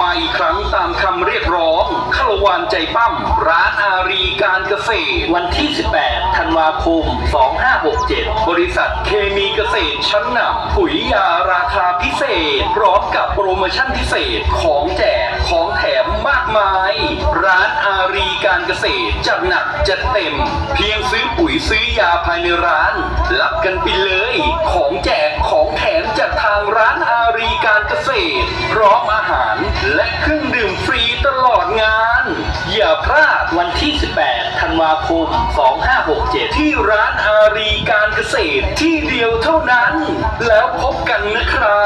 มาอีกครั้งตามคำเรียกร้องขลาวานใจปั้ม ร้านอารีการเกษตร วันที่ 18 ธันวาคม 2567 บริษัทเคมีเกษตรชั้นนำปุ๋ยยาราคาพิเศษ พร้อมกับโปรโมชั่นพิเศษของแจกของแถมมากมาย ร้านอารีการเกษตรจัดหนักจัดเต็ม เพียงซื้อปุ๋ยซื้อยาภายในร้าน รับกันไปเลย ของแจกของแถมจากทางร้านอารีการเกษตร พร้อมอาหาร และเครื่องดื่มฟรีตลอดงาน อย่าพลาดวันที่ 18 ธันวาคม 2567 ที่ร้านอารีการเกษตรที่เดียวเท่านั้น แล้วพบกันนะครับ